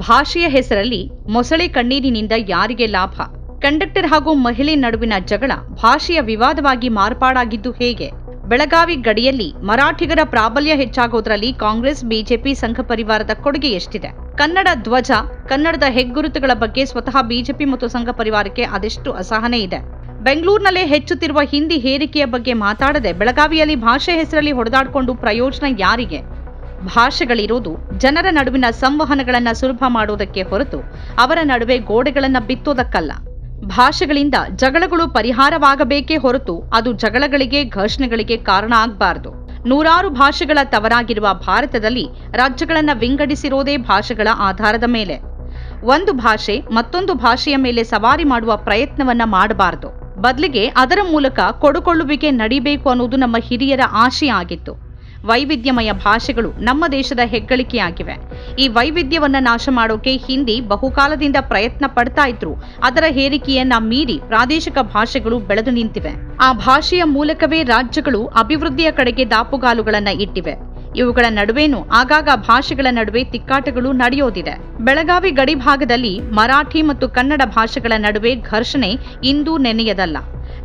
ಭಾಷೆಯ ಹೆಸರಲ್ಲಿ ಮೊಸಳೆ ಕಣ್ಣೀರಿನಿಂದ ಯಾರಿಗೆ ಲಾಭ? ಕಂಡಕ್ಟರ್ ಹಾಗೂ ಮಹಿಳೆ ನಡುವಿನ ಜಗಳ ಭಾಷೆಯ ವಿವಾದವಾಗಿ ಮಾರ್ಪಾಡಾಗಿದ್ದು ಹೇಗೆ? ಬೆಳಗಾವಿ ಗಡಿಯಲ್ಲಿ ಮರಾಠಿಗರ ಪ್ರಾಬಲ್ಯ ಹೆಚ್ಚಾಗೋದ್ರಲ್ಲಿ ಕಾಂಗ್ರೆಸ್, ಬಿಜೆಪಿ ಸಂಘ ಪರಿವಾರದ ಕೊಡುಗೆ ಎಷ್ಟಿದೆ? ಕನ್ನಡ ಧ್ವಜ, ಕನ್ನಡದ ಹೆಗ್ಗುರುತುಗಳ ಬಗ್ಗೆ ಸ್ವತಃ ಬಿಜೆಪಿ ಮತ್ತು ಸಂಘ ಪರಿವಾರಕ್ಕೆ ಅದೆಷ್ಟು ಅಸಹನೆ ಇದೆ? ಬೆಂಗಳೂರಿನಲ್ಲೇ ಹೆಚ್ಚುತ್ತಿರುವ ಹಿಂದಿ ಹೇರಿಕೆಯ ಬಗ್ಗೆ ಮಾತಾಡದೆ ಬೆಳಗಾವಿಯಲ್ಲಿ ಭಾಷೆ ಹೆಸರಲ್ಲಿ ಹೊಡೆದಾಡಿಕೊಂಡು ಪ್ರಯೋಜನ ಯಾರಿಗೆ? ಭಾಷೆಗಳಿರೋದು ಜನರ ನಡುವಿನ ಸಂವಹನಗಳನ್ನು ಸುಲಭ ಮಾಡುವುದಕ್ಕೆ ಹೊರತು ಅವರ ನಡುವೆ ಗೋಡೆಗಳನ್ನು ಬಿತ್ತೋದಕ್ಕಲ್ಲ. ಭಾಷೆಗಳಿಂದ ಜಗಳಗಳು ಪರಿಹಾರವಾಗಬೇಕೇ ಹೊರತು ಅದು ಜಗಳಗಳಿಗೆ, ಘರ್ಷಣೆಗಳಿಗೆ ಕಾರಣ ಆಗಬಾರದು. ನೂರಾರು ಭಾಷೆಗಳ ತವರಾಗಿರುವ ಭಾರತದಲ್ಲಿ ರಾಜ್ಯಗಳನ್ನು ವಿಂಗಡಿಸಿರೋದೇ ಭಾಷೆಗಳ ಆಧಾರದ ಮೇಲೆ. ಒಂದು ಭಾಷೆ ಮತ್ತೊಂದು ಭಾಷೆಯ ಮೇಲೆ ಸವಾರಿ ಮಾಡುವ ಪ್ರಯತ್ನವನ್ನ ಮಾಡಬಾರದು. ಬದಲಿಗೆ ಅದರ ಮೂಲಕ ಕೊಡುಕೊಳ್ಳುವಿಕೆ ನಡಿಬೇಕು ಅನ್ನೋದು ನಮ್ಮ ಹಿರಿಯರ ಆಶೆ ಆಗಿತ್ತು. ವೈವಿಧ್ಯಮಯ ಭಾಷೆಗಳು ನಮ್ಮ ದೇಶದ ಹೆಗ್ಗಳಿಕೆಯಾಗಿವೆ. ಈ ವೈವಿಧ್ಯವನ್ನ ನಾಶ ಮಾಡೋಕೆ ಹಿಂದಿ ಬಹುಕಾಲದಿಂದ ಪ್ರಯತ್ನ ಪಡ್ತಾ ಇದ್ರು. ಅದರ ಹೇರಿಕೆಯನ್ನ ಮೀರಿ ಪ್ರಾದೇಶಿಕ ಭಾಷೆಗಳು ಬೆಳೆದು ನಿಂತಿವೆ. ಆ ಭಾಷೆಯ ಮೂಲಕವೇ ರಾಜ್ಯಗಳು ಅಭಿವೃದ್ಧಿಯ ಕಡೆಗೆ ದಾಪುಗಾಲುಗಳನ್ನ ಇಟ್ಟಿವೆ. ಇವುಗಳ ನಡುವೆನೂ ಆಗಾಗ ಭಾಷೆಗಳ ನಡುವೆ ತಿಕ್ಕಾಟಗಳು ನಡೆಯೋದಿದೆ. ಬೆಳಗಾವಿ ಗಡಿ ಭಾಗದಲ್ಲಿ ಮರಾಠಿ ಮತ್ತು ಕನ್ನಡ ಭಾಷೆಗಳ ನಡುವೆ ಘರ್ಷಣೆ ಇಂದು ನೆನೆಯದಲ್ಲ.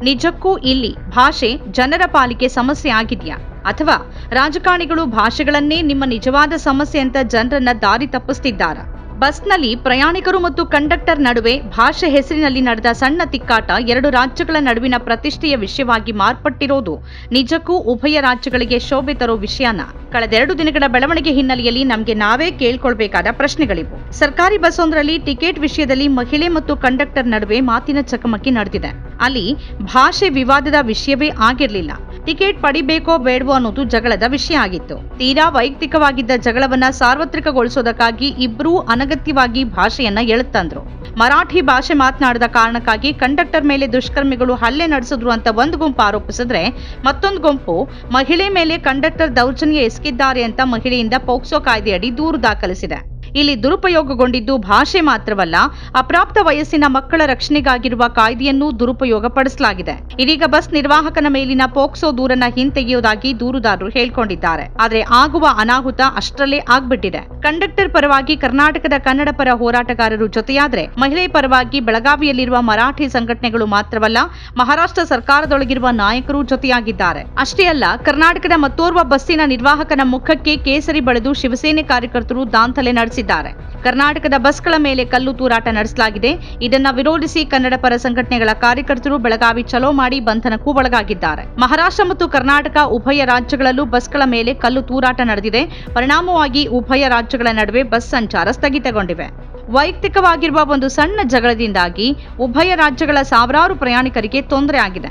ನಿಜಕ್ಕೂ ಇಲ್ಲಿ ಭಾಷೆ ಜನರ ಪಾಲಿಗೆ ಸಮಸ್ಯೆ ಆಗಿದೆಯಾ? ಅಥವಾ ರಾಜಕಾರಣಿಗಳು ಭಾಷೆಗಳನ್ನೇ ನಿಮ್ಮ ನಿಜವಾದ ಸಮಸ್ಯೆ ಅಂತ ಜನರನ್ನ ದಾರಿ ತಪ್ಪಿಸ್ತಿದ್ದಾರಾ? ಬಸ್ನಲ್ಲಿ ಪ್ರಯಾಣಿಕರು ಮತ್ತು ಕಂಡಕ್ಟರ್ ನಡುವೆ ಭಾಷೆ ಹೆಸರಿನಲ್ಲಿ ನಡೆದ ಸಣ್ಣ ತಿಕ್ಕಾಟ ಎರಡು ರಾಜ್ಯಗಳ ನಡುವಿನ ಪ್ರತಿಷ್ಠೆಯ ವಿಷಯವಾಗಿ ಮಾರ್ಪಟ್ಟಿರೋದು ನಿಜಕ್ಕೂ ಉಭಯ ರಾಜ್ಯಗಳಿಗೆ ಶೋಭೆ ತರೋ ವಿಷಯನ? ಕಳೆದೆರಡು ದಿನಗಳ ಬೆಳವಣಿಗೆ ಹಿನ್ನೆಲೆಯಲ್ಲಿ ನಮಗೆ ನಾವೇ ಕೇಳ್ಕೊಳ್ಬೇಕಾದ ಪ್ರಶ್ನೆಗಳಿವು. ಸರ್ಕಾರಿ ಬಸ್ಸೊಂದರಲ್ಲಿ ಟಿಕೆಟ್ ವಿಷಯದಲ್ಲಿ ಮಹಿಳೆ ಮತ್ತು ಕಂಡಕ್ಟರ್ ನಡುವೆ ಮಾತಿನ ಚಕಮಕಿ ನಡೆದಿದೆ. ಅಲ್ಲಿ ಭಾಷೆ ವಿವಾದದ ವಿಷಯವೇ ಆಗಿರಲಿಲ್ಲ. ಟಿಕೆಟ್ ಪಡಿಬೇಕೋ ಬೇಡವೋ ಅನ್ನೋದು ಜಗಳದ ವಿಷಯ ಆಗಿತ್ತು. ತೀರಾ ವೈಯಕ್ತಿಕವಾಗಿದ್ದ ಜಗಳವನ್ನ ಸಾರ್ವತ್ರಿಕಗೊಳಿಸೋದಕ್ಕಾಗಿ ಇಬ್ಬರೂ ಅನಗತ್ಯವಾಗಿ ಭಾಷೆಯನ್ನ ಎಳುತ್ತಂದ್ರು. ಮರಾಠಿ ಭಾಷೆ ಮಾತನಾಡದ ಕಾರಣಕ್ಕಾಗಿ ಕಂಡಕ್ಟರ್ ಮೇಲೆ ದುಷ್ಕರ್ಮಿಗಳು ಹಲ್ಲೆ ನಡೆಸಿದ್ರು ಅಂತ ಒಂದು ಗುಂಪು ಆರೋಪಿಸಿದ್ರೆ ಮತ್ತೊಂದು ಗುಂಪು ಮಹಿಳೆ ಮೇಲೆ ಕಂಡಕ್ಟರ್ ದೌರ್ಜನ್ಯ ಎಸಗಿದ್ದಾರೆ ಅಂತ ಮಹಿಳೆಯಿಂದ ಪೋಕ್ಸೋ ಕಾಯ್ದೆಯಡಿ ದೂರು ದಾಖಲಿಸಿದೆ. ಇಲ್ಲಿ ದುರುಪಯೋಗಗೊಂಡಿದ್ದು ಭಾಷೆ ಮಾತ್ರವಲ್ಲ, ಅಪ್ರಾಪ್ತ ವಯಸ್ಸಿನ ಮಕ್ಕಳ ರಕ್ಷಣೆಗಾಗಿರುವ ಕಾಯ್ದೆಯನ್ನೂ ದುರುಪಯೋಗಪಡಿಸಲಾಗಿದೆ. ಇದೀಗ ಬಸ್ ನಿರ್ವಾಹಕನ ಮೇಲಿನ ಪೋಕ್ಸೋ ದೂರನ್ನ ಹಿಂತೆಗೆಯುವುದಾಗಿ ದೂರುದಾರರು ಹೇಳ್ಕೊಂಡಿದ್ದಾರೆ. ಆದರೆ ಆಗುವ ಅನಾಹುತ ಅಷ್ಟರಲ್ಲೇ ಆಗ್ಬಿಟ್ಟಿದೆ. ಕಂಡಕ್ಟರ್ ಪರವಾಗಿ ಕರ್ನಾಟಕದ ಕನ್ನಡ ಪರ ಹೋರಾಟಗಾರರು ಜೊತೆಯಾದ್ರೆ, ಮಹಿಳೆ ಪರವಾಗಿ ಬೆಳಗಾವಿಯಲ್ಲಿರುವ ಮರಾಠಿ ಸಂಘಟನೆಗಳು ಮಾತ್ರವಲ್ಲ, ಮಹಾರಾಷ್ಟ್ರ ಸರ್ಕಾರದೊಳಗಿರುವ ನಾಯಕರು ಜೊತೆಯಾಗಿದ್ದಾರೆ. ಅಷ್ಟೇ ಅಲ್ಲ, ಕರ್ನಾಟಕದ ಮತ್ತೋರ್ವ ಬಸ್ಸಿನ ನಿರ್ವಾಹಕನ ಮುಖಕ್ಕೆ ಕೇಸರಿ ಬಳಿದು ಶಿವಸೇನೆ ಕಾರ್ಯಕರ್ತರು ದಾಂಧಲೆ ನಡೆಸಿದ್ದಾರೆ. ಕರ್ನಾಟಕದ ಬಸ್ಗಳ ಮೇಲೆ ಕಲ್ಲು ತೂರಾಟ ನಡೆಸಲಾಗಿದೆ. ಇದನ್ನ ವಿರೋಧಿಸಿ ಕನ್ನಡ ಪರ ಸಂಘಟನೆಗಳ ಕಾರ್ಯಕರ್ತರು ಬೆಳಗಾವಿ ಚಲೋ ಮಾಡಿ ಬಂಧನಕ್ಕೂ ಒಳಗಾಗಿದ್ದಾರೆ. ಮಹಾರಾಷ್ಟ್ರ ಮತ್ತು ಕರ್ನಾಟಕ ಉಭಯ ರಾಜ್ಯಗಳಲ್ಲೂ ಬಸ್ಗಳ ಮೇಲೆ ಕಲ್ಲು ತೂರಾಟ ನಡೆದಿದೆ. ಪರಿಣಾಮವಾಗಿ ಉಭಯ ರಾಜ್ಯಗಳ ನಡುವೆ ಬಸ್ ಸಂಚಾರ ಸ್ಥಗಿತಗೊಂಡಿವೆ. ವೈಯಕ್ತಿಕವಾಗಿರುವ ಒಂದು ಸಣ್ಣ ಜಗಳದಿಂದಾಗಿ ಉಭಯ ರಾಜ್ಯಗಳ ಸಾವಿರಾರು ಪ್ರಯಾಣಿಕರಿಗೆ ತೊಂದರೆ ಆಗಿದೆ.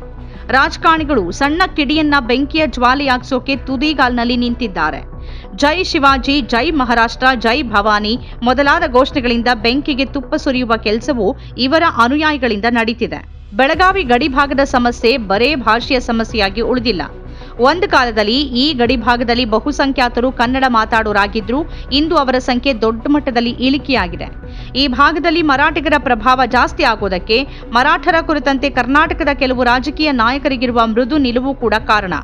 ರಾಜಕಾರಣಿಗಳು ಸಣ್ಣ ಕಿಡಿಯನ್ನ ಬೆಂಕಿಯ ಜ್ವಾಲೆಯಾಗಿಸೋಕೆ ತುದಿಗಾಲ್ನಲ್ಲಿ ನಿಂತಿದ್ದಾರೆ. ಜೈ ಶಿವಾಜಿ, ಜೈ ಮಹಾರಾಷ್ಟ್ರ, ಜೈ ಭವಾನಿ ಮೊದಲಾದ ಘೋಷಣೆಗಳಿಂದ ಬೆಂಕಿಗೆ ತುಪ್ಪ ಸುರಿಯುವ ಕೆಲಸವು ಇವರ ಅನುಯಾಯಿಗಳಿಂದ ನಡೀತಿದೆ. ಬೆಳಗಾವಿ ಗಡಿಭಾಗದ ಸಮಸ್ಯೆ ಬರೇ ಭಾಷೆಯ ಸಮಸ್ಯೆಯಾಗಿ ಉಳಿದಿಲ್ಲ. ಒಂದು ಕಾಲದಲ್ಲಿ ಈ ಗಡಿ ಭಾಗದಲ್ಲಿ ಬಹುಸಂಖ್ಯಾತರು ಕನ್ನಡ ಮಾತಾಡೋರಾಗಿದ್ರು. ಇಂದು ಅವರ ಸಂಖ್ಯೆ ದೊಡ್ಡ ಮಟ್ಟದಲ್ಲಿ ಇಳಿಕೆಯಾಗಿದೆ. ಈ ಭಾಗದಲ್ಲಿ ಮರಾಠಿಗರ ಪ್ರಭಾವ ಜಾಸ್ತಿ ಆಗೋದಕ್ಕೆ ಮರಾಠರ ಕುರಿತಂತೆ ಕರ್ನಾಟಕದ ಕೆಲವು ರಾಜಕೀಯ ನಾಯಕರಿಗಿರುವ ಮೃದು ನಿಲುವು ಕೂಡ ಕಾರಣ.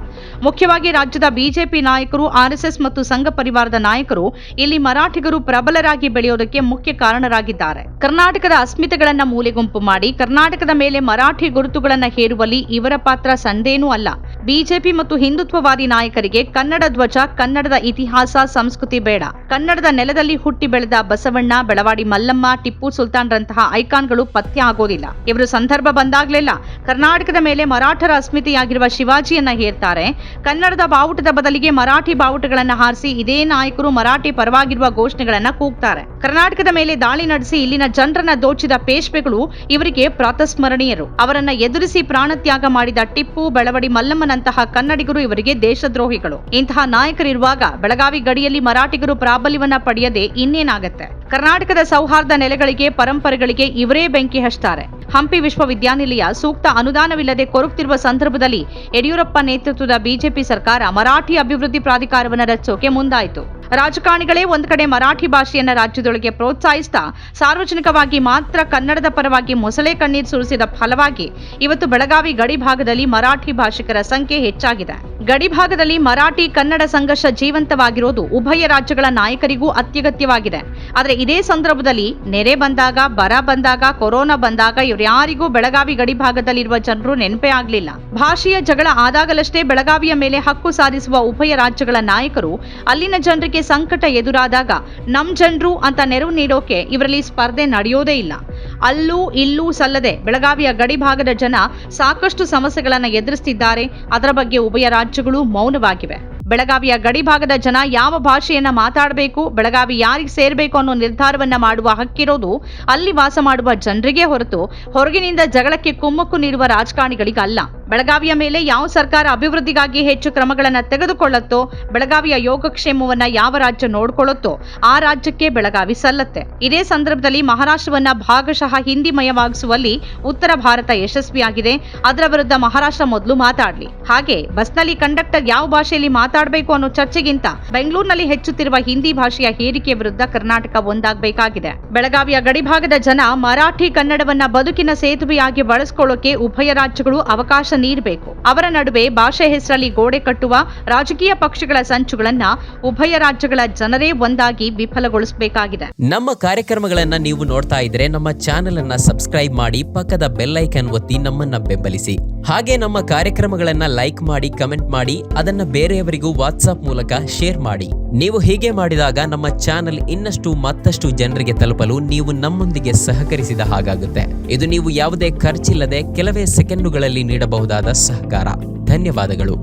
ಮುಖ್ಯವಾಗಿ ರಾಜ್ಯದ ಬಿಜೆಪಿ ನಾಯಕರು ಆರ್ಎಸ್ಎಸ್ ಮತ್ತು ಸಂಘ ಪರಿವಾರದ ನಾಯಕರು ಇಲ್ಲಿ ಮರಾಠಿಗರು ಪ್ರಬಲರಾಗಿ ಬೆಳೆಯೋದಕ್ಕೆ ಮುಖ್ಯ ಕಾರಣರಾಗಿದ್ದಾರೆ. ಕರ್ನಾಟಕದ ಅಸ್ಮಿತೆಗಳನ್ನು ಮೂಲೆಗುಂಪು ಮಾಡಿ ಕರ್ನಾಟಕದ ಮೇಲೆ ಮರಾಠಿ ಗುರುತುಗಳನ್ನು ಹೇರುವಲ್ಲಿ ಇವರ ಪಾತ್ರ ಸಂದೇನೂ ಅಲ್ಲ. ಬಿಜೆಪಿ ಮತ್ತು ಹಿಂದುತ್ವವಾದಿ ನಾಯಕರಿಗೆ ಕನ್ನಡ ಧ್ವಜ, ಕನ್ನಡದ ಇತಿಹಾಸ, ಸಂಸ್ಕೃತಿ ಬೇಡ. ಕನ್ನಡದ ನೆಲದಲ್ಲಿ ಹುಟ್ಟಿ ಬೆಳೆದ ಬಸವಣ್ಣ, ಬೆಳವಾಡಿ ಮಲ್ಲಮ್ಮ, ಟಿಪ್ಪು ಸುಲ್ತಾನ್ರಂತಹ ಐಕಾನ್ಗಳು ಪತ್ಯ ಆಗೋದಿಲ್ಲ. ಇವರು ಸಂದರ್ಭ ಬಂದಾಗ್ಲೆಲ್ಲ ಕರ್ನಾಟಕದ ಮೇಲೆ ಮರಾಠರ ಅಸ್ಮಿತೆಯಾಗಿರುವ ಶಿವಾಜಿಯನ್ನ ಹೇರ್ತಾರೆ. ಕನ್ನಡದ ಬಾವುಟದ ಬದಲಿಗೆ ಮರಾಠಿ ಬಾವುಟಗಳನ್ನ ಹಾರಿಸಿ ಇದೇ ನಾಯಕರು ಮರಾಠಿ ಪರವಾಗಿರುವ ಘೋಷಣೆಗಳನ್ನ ಕೂಗ್ತಾರೆ. ಕರ್ನಾಟಕದ ಮೇಲೆ ದಾಳಿ ನಡೆಸಿ ಇಲ್ಲಿನ ಜನರನ್ನ ದೋಚಿದ ಪೇಶ್ವೆಗಳು ಇವರಿಗೆ ಪ್ರಾತಸ್ಮರಣೀಯರು. ಅವರನ್ನ ಎದುರಿಸಿ ಪ್ರಾಣತ್ಯಾಗ ಮಾಡಿದ ಟಿಪ್ಪು, ಬೆಳವಡಿ ಮಲ್ಲಮ್ಮನಂತಹ ಕನ್ನಡಿಗರು ಇವರಿಗೆ ದೇಶದ್ರೋಹಿಗಳು. ಇಂತಹ ನಾಯಕರಿರುವಾಗ ಬೆಳಗಾವಿ ಗಡಿಯಲ್ಲಿ ಮರಾಠಿಗರು ಪ್ರಾಬಲ್ಯವನ್ನ ಪಡೆಯದೆ ಇನ್ನೇನಾಗತ್ತೆ? ಕರ್ನಾಟಕದ ಸೌಹಾರ್ದ ನೆಲೆಗಳಿಗೆ ಪರಂಪರೆಗಳಿಗೆ ಇವರೇ ಬೆಂಕಿ ಹಚ್ತಾರೆ. ಹಂಪಿ ವಿಶ್ವವಿದ್ಯಾನಿಲಯ ಸೂಕ್ತ ಅನುದಾನವಿಲ್ಲದೆ ಕೊರಗುತ್ತಿರುವ ಸಂದರ್ಭದಲ್ಲಿ ಯಡಿಯೂರಪ್ಪ ನೇತೃತ್ವದ ಬಿಜೆಪಿ ಸರ್ಕಾರ ಮರಾಠಿ ಅಭಿವೃದ್ಧಿ ಪ್ರಾಧಿಕಾರವನ್ನು ರಚಿಸೋಕೆ ಮುಂದಾಯಿತು. ರಾಜಕಾರಣಿಗಳೇ ಒಂದು ಕಡೆ ಮರಾಠಿ ಭಾಷೆಯನ್ನ ರಾಜ್ಯದೊಳಗೆ ಪ್ರೋತ್ಸಾಹಿಸ್ತಾ ಸಾರ್ವಜನಿಕವಾಗಿ ಮಾತ್ರ ಕನ್ನಡದ ಪರವಾಗಿ ಮೊಸಳೆ ಕಣ್ಣೀರು ಸುರಿಸಿದ ಫಲವಾಗಿ ಇವತ್ತು ಬೆಳಗಾವಿ ಗಡಿ ಭಾಗದಲ್ಲಿ ಮರಾಠಿ ಭಾಷಿಕರ ಸಂಖ್ಯೆ ಹೆಚ್ಚಾಗಿದೆ. ಗಡಿ ಭಾಗದಲ್ಲಿ ಮರಾಠಿ ಕನ್ನಡ ಸಂಘರ್ಷ ಜೀವಂತವಾಗಿರೋದು ಉಭಯ ರಾಜ್ಯಗಳ ನಾಯಕರಿಗೂ ಅತ್ಯಗತ್ಯವಾಗಿದೆ. ಆದರೆ ಇದೇ ಸಂದರ್ಭದಲ್ಲಿ ನೆರೆ ಬಂದಾಗ, ಬರ ಬಂದಾಗ, ಕೊರೋನಾ ಬಂದಾಗ ಇವ್ರ್ಯಾರಿಗೂ ಬೆಳಗಾವಿ ಗಡಿ ಭಾಗದಲ್ಲಿರುವ ಜನರು ನೆನಪೇ ಆಗಲಿಲ್ಲ. ಭಾಷೆಯ ಜಗಳ ಆದಾಗಲಷ್ಟೇ ಬೆಳಗಾವಿಯ ಮೇಲೆ ಹಕ್ಕು ಸಾಧಿಸುವ ಉಭಯ ರಾಜ್ಯಗಳ ನಾಯಕರು ಅಲ್ಲಿನ ಜನರಿಗೆ ಸಂಕಟ ಎದುರಾದಾಗ ನಮ್ ಜನರು ಅಂತ ನೆರವು ನೀಡೋಕೆ ಇವರಲ್ಲಿ ಸ್ಪರ್ಧೆ ನಡೆಯೋದೇ ಇಲ್ಲ. ಅಲ್ಲೂ ಇಲ್ಲೂ ಸಲ್ಲದೆ ಬೆಳಗಾವಿಯ ಗಡಿ ಭಾಗದ ಜನ ಸಾಕಷ್ಟು ಸಮಸ್ಯೆಗಳನ್ನು ಎದುರಿಸುತ್ತಿದ್ದಾರೆ ಅದರ ಬಗ್ಗೆ ಉಭಯ ರಾಜ್ಯಗಳು ಮೌನವಾಗಿವೆ. ಬೆಳಗಾವಿಯ ಗಡಿ ಭಾಗದ ಜನ ಯಾವ ಭಾಷೆಯನ್ನ ಮಾತಾಡಬೇಕು, ಬೆಳಗಾವಿ ಯಾರಿಗೆ ಸೇರಬೇಕು ಅನ್ನೋ ನಿರ್ಧಾರವನ್ನ ಮಾಡುವ ಹಕ್ಕಿರೋದು ಅಲ್ಲಿ ವಾಸ ಮಾಡುವ ಜನರಿಗೆ ಹೊರತು ಹೊರಗಿನಿಂದ ಜಗಳಕ್ಕೆ ಕುಮ್ಮಕ್ಕು ನೀಡುವ ರಾಜಕಾರಣಿಗಳಿಗಲ್ಲ. ಬೆಳಗಾವಿಯ ಮೇಲೆ ಯಾವ ಸರ್ಕಾರ ಅಭಿವೃದ್ಧಿಗಾಗಿ ಹೆಚ್ಚು ಕ್ರಮಗಳನ್ನು ತೆಗೆದುಕೊಳ್ಳುತ್ತೋ, ಬೆಳಗಾವಿಯ ಯೋಗಕ್ಷೇಮವನ್ನ ಯಾವ ರಾಜ್ಯ ನೋಡಿಕೊಳ್ಳುತ್ತೋ, ಆ ರಾಜ್ಯಕ್ಕೆ ಬೆಳಗಾವಿ ಸಲ್ಲತ್ತೆ. ಇದೇ ಸಂದರ್ಭದಲ್ಲಿ ಮಹಾರಾಷ್ಟ್ರವನ್ನ ಭಾಗಶಃ ಹಿಂದಿಮಯವಾಗಿಸುವಲ್ಲಿ ಉತ್ತರ ಭಾರತ ಯಶಸ್ವಿಯಾಗಿದೆ. ಅದರ ವಿರುದ್ಧ ಮಹಾರಾಷ್ಟ್ರ ಮೊದಲು ಮಾತಾಡಲಿ. ಹಾಗೆ, ಬಸ್ನಲ್ಲಿ ಕಂಡಕ್ಟರ್ ಯಾವ ಭಾಷೆಯಲ್ಲಿ ಮಾತಾಡಬೇಕು ಅನ್ನೋ ಚರ್ಚೆಗಿಂತ ಬೆಂಗಳೂರಿನಲ್ಲಿ ಹೆಚ್ಚುತ್ತಿರುವ ಹಿಂದಿ ಭಾಷೆಯ ಹೇರಿಕೆ ವಿರುದ್ಧ ಕರ್ನಾಟಕ ಒಂದಾಗಬೇಕಾಗಿದೆ. ಬೆಳಗಾವಿಯ ಗಡಿಭಾಗದ ಜನ ಮರಾಠಿ ಕನ್ನಡವನ್ನ ಬದುಕಿನ ಸೇತುವೆಯಾಗಿ ಬಳಸಿಕೊಳ್ಳೋಕೆ ಉಭಯ ರಾಜ್ಯಗಳು ಅವಕಾಶ ನೀಡಬೇಕು. ಅವರ ನಡುವೆ ಭಾಷೆ ಹೆಸರಲ್ಲಿ ಗೋಡೆ ಕಟ್ಟುವ ರಾಜಕೀಯ ಪಕ್ಷಗಳ ಸಂಚುಗಳನ್ನ ಉಭಯ ರಾಜ್ಯಗಳ ಜನರೇ ಒಂದಾಗಿ ವಿಫಲಗೊಳಿಸಬೇಕಾಗಿದೆ. ನಮ್ಮ ಕಾರ್ಯಕ್ರಮಗಳನ್ನ ನೀವು ನೋಡ್ತಾ ಇದ್ರೆ ನಮ್ಮ ಚಾನೆಲ್ ಅನ್ನ ಸಬ್ಸ್ಕ್ರೈಬ್ ಮಾಡಿ ಪಕ್ಕದ ಬೆಲ್ ಐಕನ್ ಒತ್ತಿ ನಮ್ಮನ್ನ ಬೆಂಬಲಿಸಿ. ಹಾಗೆ ನಮ್ಮ ಕಾರ್ಯಕ್ರಮಗಳನ್ನ ಲೈಕ್ ಮಾಡಿ, ಕಮೆಂಟ್ ಮಾಡಿ, ಅದನ್ನ ಬೇರೆಯವರಿಗೂ ವಾಟ್ಸ್ಆಪ್ ಮೂಲಕ ಶೇರ್ ಮಾಡಿ. ನೀವು ಹೀಗೆ ಮಾಡಿದಾಗ ನಮ್ಮ ಚಾನೆಲ್ ಇನ್ನಷ್ಟು ಮತ್ತಷ್ಟು ಜನರಿಗೆ ತಲುಪಲು ನೀವು ನಮ್ಮೊಂದಿಗೆ ಸಹಕರಿಸಿದ ಹಾಗಾಗುತ್ತೆ. ಇದು ನೀವು ಯಾವುದೇ ಖರ್ಚಿಲ್ಲದೆ ಕೆಲವೇ ಸೆಕೆಂಡುಗಳಲ್ಲಿ ನೀಡಬಹುದಾದ ಸಹಕಾರ. ಧನ್ಯವಾದಗಳು.